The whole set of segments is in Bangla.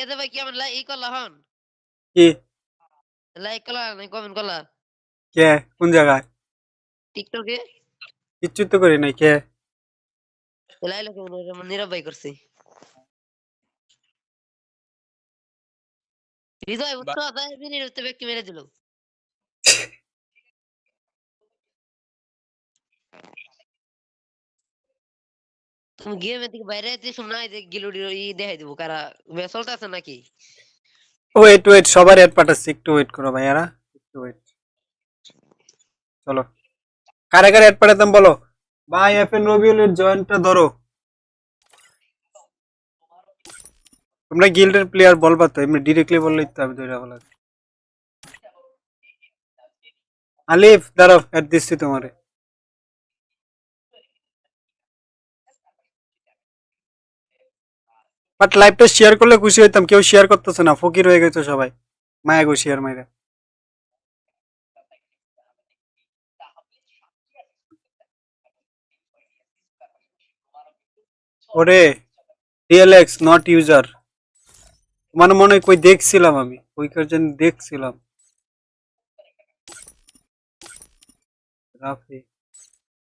এতে ভাই কি আমার ই করলা হন কি লাইক করলা নাই কমেন্ট করলা কে? কোন জায়গায়? টিকটকে কিচ্ছু তো করি নাই কে? লাইলো কেমন নীরব ভাই করছে হৃদয় বুঝছ তাই মিনিট ব্যক্তি মেরে দিল গেমের দিকে বাইরে যেতে শোনা যে গিলুডি ই দেখাই দিব কারা চলতেছে নাকি ওয়েট ওয়েট সবার অ্যাড পাঠাচ্ছি একটু ওয়েট করো ভাইয়ারা। একটু ওয়েট চলো। কারে কারে অ্যাড পাঠাতাম বলো? ভাই এফ এন রবিউলের জয়েন্টটা ধরো। তোমরা গিল্ডের প্লেয়ার বলবা তো, এমনি ডিরেক্টলি বললেই তো আমি ধরে বলা আলিফ, দাঁড়াও অ্যাড দিচ্ছি তোমারে। বাট লাইভটা শেয়ার করলে খুশি হইতাম কেউ শেয়ার করতেছে না ফকির হয়ে গেছে সবাই। মায়া গো শেয়ার মাইরা। ওরে ডিএলএক্স নট ইউজার মানে মনে হয় কই দেখছিলাম আমি ওই কার দেখছিলাম। রাফি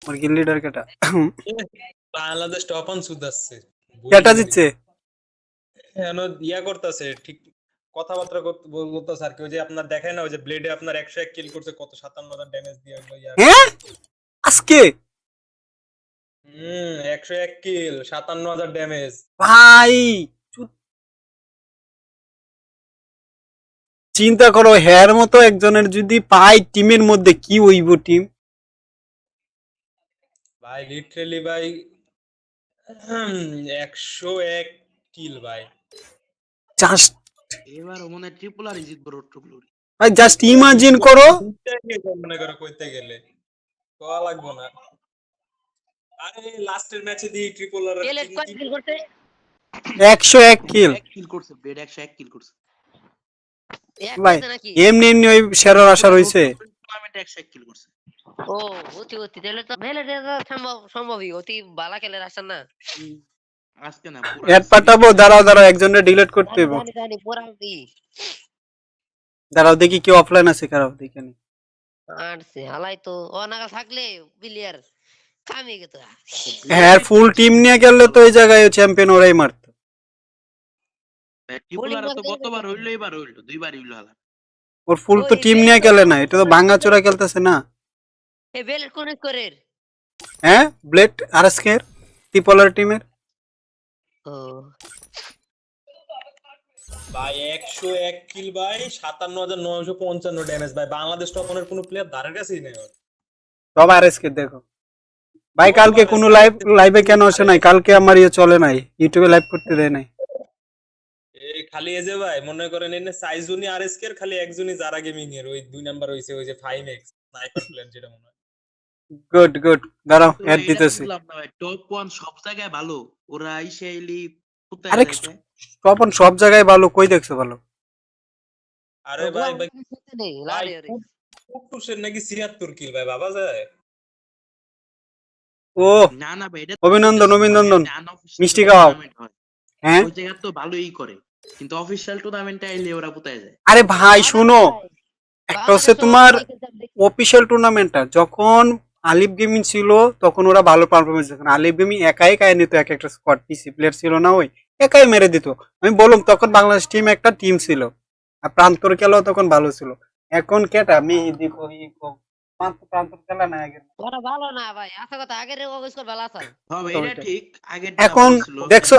আমার গিল লিডার কেটা বাংলাদেশ টপ অন সুদাচ্ছে কেটা দিচ্ছে? ইয়া করতেছে ঠিক কথাবার্তা বলতেছে আর কি ওই যে আপনার দেখায় না ওই যে ব্লেডে আপনার একশো এক কিল করছে কত ড্যামেজ দিয়ে ওগুলো ইয়া হ্যাঁ? আজকে? হুম একশো এক কিল সাতান্ন হাজার ড্যামেজ ভাই চিন্তা করো হ্যার মতো একজনের যদি পাই টিমের মধ্যে কি হইব টিম? ভাই লিটারেলি ভাই একশো এক কিল ভাই। জাস্ট এবার মনে ট্রিপল আর জিতবো রোড টু গ্লোরি ভাই জাস্ট ইমাজিন করো। মনে করো কইতে গেলে? কয়া লাগবো না। আরে লাস্টের ম্যাচে দি ট্রিপল আর কিল করতে একশো এক কিল এক কিল করছে বেড একশো এক কিল করছে। এক ভাই, নাকি? এমনি এমনি ওই সেরার আশা রইছে। টুর্নামেন্টে একশো এক কিল করছে। ও অতি অতি তাহলে তো মেলে সম্ভব সম্ভবই। অতি বালা খেলে আসেন না। আজকে না অ্যাড পাঠাবো দাঁড়াও দাঁড়াও একজনের ডিলিট করতে দাঁড়াও দেখি কেউ অফলাইন আছে কারও দেখে নি। আটছে হালাই তো অনাগা থাকলে কামে গেত হ্যাঁ ফুল টিম নিয়ে গেলে তো ওই জায়গায় চ্যাম্পিয়ন ওরাই মারতো। তো গতবার হইল এবার হইল দুইবার হইল হালা। ওর ফুল তো টিম নিয়ে গেলে না এটা তো ভাঙ্গা চোরা খেলতেছে না। এ বেলের কোন করে হ্যাঁ ব্লেড আর এর ত্রিপলার টিমের ভাই একশো এক কিল ভাই সাতান্ন হাজার নয়শো পঞ্চান্ন ড্যামেজ ভাই। বাংলাদেশ টপ অনের কোনো প্লেয়ার ধারের কাছেই নেই। সব আর এসকে দেখো। ভাই কালকে কোনো লাইভ লাইভে কেন আসে নাই? কালকে আমার ইয়ে চলে নাই। ইউটিউবে লাইভ করতে দেয় নাই। এই খালি যে ভাই মনে করেন এনে সাইজুনি আর এসকের খালি একজনই যারা গেমিং এর ওই দুই নাম্বার হইছে ওই যে ফাইভ এক্স স্নাইপার প্লেয়ার যেটা মনে হয়। গুড গুড দাঁড়াও দিতেছি। টপ ওয়ান সব জায়গায় ভালো। ওরা আইসে আরে যাইছে? তখন সব জায়গায় ভালো কই দেখছ ভালো? আরে ভাই ভাই কুটুসের নাকি কিল ভাই বাবা যায়। ও না না ভাই এটা অভিনন্দন, অভিনন্দন। মিষ্টি খাওয়াও। হ্যাঁ। ওই জায়গা তো ভালোই করে। কিন্তু অফিসিয়াল টুর্নামেন্টে আইলে ওরা কোথায় যায়। আরে ভাই শুনো। একটা হচ্ছে তোমার অফিসিয়াল টুর্নামেন্টটা যখন আলিফ গেমিং ছিল তখন ওরা ভালো পারফরমেন্স যখন আলিফ গেমিং একাই একাই নিত এক একটা স্কোয়াড পিসি। প্লেয়ার ছিল না ওই একাই মেরে দিত। আমি বললাম তখন বাংলাদেশ টিম একটা টিম ছিল আর প্রান্তর খেলাও তখন ভালো ছিল। এখন কেটা মেহেদি কো ই কো প্রান্তর খেলা না আগের ওরা ভালো না ভাই আশা কথা আগের অগস্ট ভালো আছে। হবে এটা ঠিক আগে এখন দেখছ